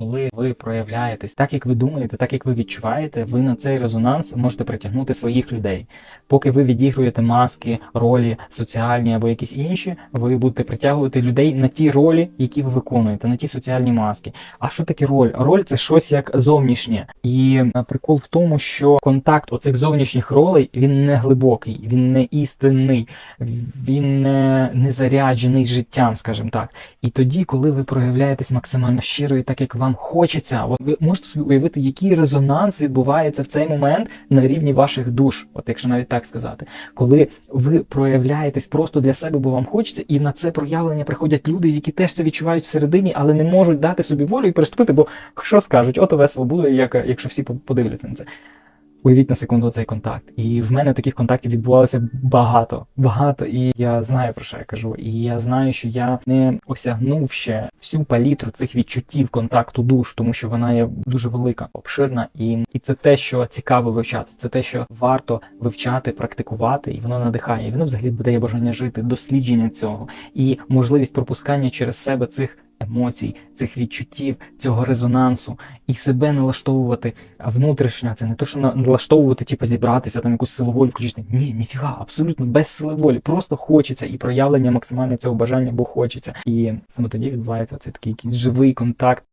коли ви проявляєтесь так, як ви думаєте, так як ви відчуваєте, ви на цей резонанс можете притягнути своїх людей. Поки ви відігруєте маски, ролі соціальні або якісь інші, ви будете притягувати людей на ті ролі, які ви виконуєте, на ті соціальні маски. А що таке роль? Роль це щось як зовнішнє. І е, прикол в тому, що контакт оцих зовнішніх ролей він не глибокий, він не істинний, він не, не заряджений життям, скажімо так. І тоді, коли ви проявляєтесь максимально щиро і так, як вам хочеться, от ви можете собі уявити, який резонанс відбувається в цей момент на рівні ваших душ, от якщо навіть так сказати, коли ви проявляєтесь просто для себе, бо вам хочеться, і на це проявлення приходять люди, які теж це відчувають всередині, але не можуть дати собі волю і переступити, бо що скажуть, от ове свобода, як, якщо всі подивляться на це. Уявіть на секунду цей контакт. І в мене таких контактів відбувалося багато, багато. І я знаю про що я кажу. І я знаю, що я не осягнув ще всю палітру цих відчуттів контакту душ, тому що вона є дуже велика, обширна, і, і це те, що цікаво вивчати. Це те, що варто вивчати, практикувати, і воно надихає. І воно взагалі дає бажання жити, дослідження цього і можливість пропускання через себе цих. Емоцій, цих відчуттів, цього резонансу, і себе налаштовувати внутрішньо. Це не то, що налаштовувати, типу, зібратися, там якусь силу волі включити. Ні, ніфіга, абсолютно без сили волі. Просто хочеться і проявлення максимально цього бажання, бо хочеться. І саме тоді відбувається цей такий якийсь живий контакт